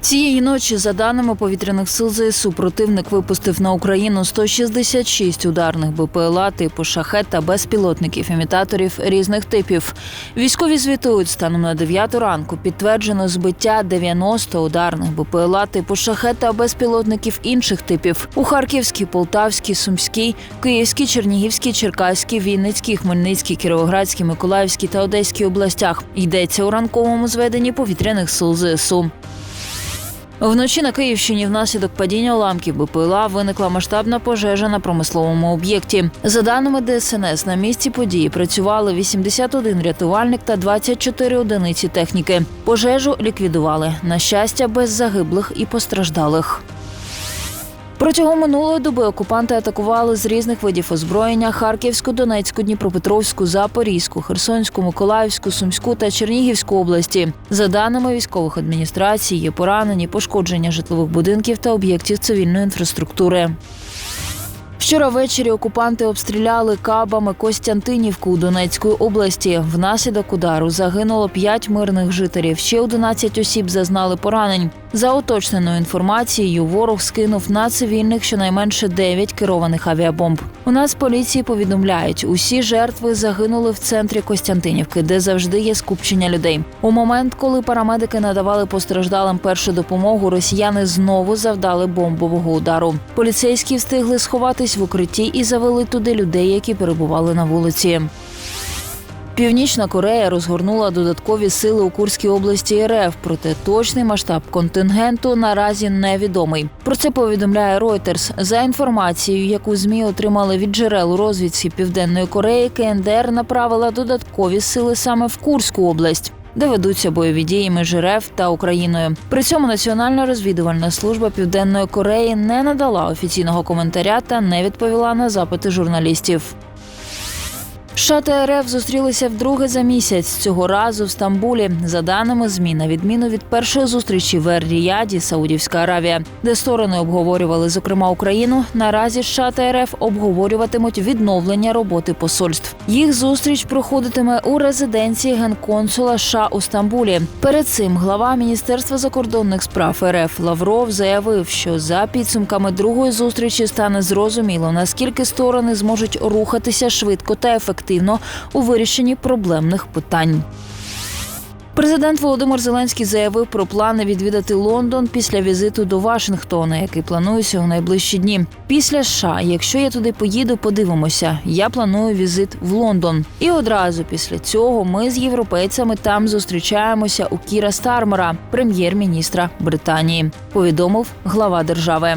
Цієї ночі, за даними повітряних сил ЗСУ, противник випустив на Україну 166 ударних БПЛА типу шахет та безпілотників імітаторів різних типів. Військові звітують станом на 9 ранку. Підтверджено збиття 90 ударних БПЛА типу шахет та безпілотників інших типів у Харківській, Полтавській, Сумській, Київській, Чернігівській, Черкаській, Вінницькій, Хмельницькій, Кіровоградській, Миколаївській та Одеській областях. Йдеться у ранковому зведенні повітряних сил ЗСУ. Вночі на Київщині внаслідок падіння уламків БПЛА виникла масштабна пожежа на промисловому об'єкті. За даними ДСНС, на місці події працювали 81 рятувальник та 24 одиниці техніки. Пожежу ліквідували. На щастя, без загиблих і постраждалих. Протягом минулої доби окупанти атакували з різних видів озброєння Харківську, Донецьку, Дніпропетровську, Запорізьку, Херсонську, Миколаївську, Сумську та Чернігівську області. За даними військових адміністрацій, є поранені, пошкодження житлових будинків та об'єктів цивільної інфраструктури. Вчора ввечері окупанти обстріляли кабами Костянтинівку у Донецької області. Внаслідок удару загинуло 5 мирних жителів. Ще 11 осіб зазнали поранень. За уточненою інформацією, ворог скинув на цивільних щонайменше 9 керованих авіабомб. У нас поліції повідомляють, усі жертви загинули в центрі Костянтинівки, де завжди є скупчення людей. У момент, коли парамедики надавали постраждалим першу допомогу, росіяни знову завдали бомбового удару. Поліцейські встигли сховатись в укритті і завели туди людей, які перебували на вулиці. Північна Корея розгорнула додаткові сили у Курській області РФ, проте точний масштаб контингенту наразі невідомий. Про це повідомляє Reuters. За інформацією, яку змі отримали від джерел у розвідці Південної Кореї, КНДР направила додаткові сили саме в Курську область. Де ведуться бойові дії між РФ та Україною. При цьому Національна розвідувальна служба Південної Кореї не надала офіційного коментаря та не відповіла на запити журналістів. США та РФ зустрілися вдруге за місяць цього разу в Стамбулі. За даними ЗМІ, на відміну від першої зустрічі в Ер-Ріяді, Саудівська Аравія, де сторони обговорювали зокрема Україну. Наразі США та РФ обговорюватимуть відновлення роботи посольств. Їх зустріч проходитиме у резиденції генконсула США у Стамбулі. Перед цим глава міністерства закордонних справ РФ Лавров заявив, що за підсумками другої зустрічі стане зрозуміло, наскільки сторони зможуть рухатися швидко та ефективно у вирішенні проблемних питань. Президент Володимир Зеленський заявив про плани відвідати Лондон після візиту до Вашингтона, який планується у найближчі дні. Після США, якщо я туди поїду, подивимося. Я планую візит в Лондон. І одразу після цього ми з європейцями там зустрічаємося у Кіра Стармера, прем'єр-міністра Британії. Повідомив глава держави.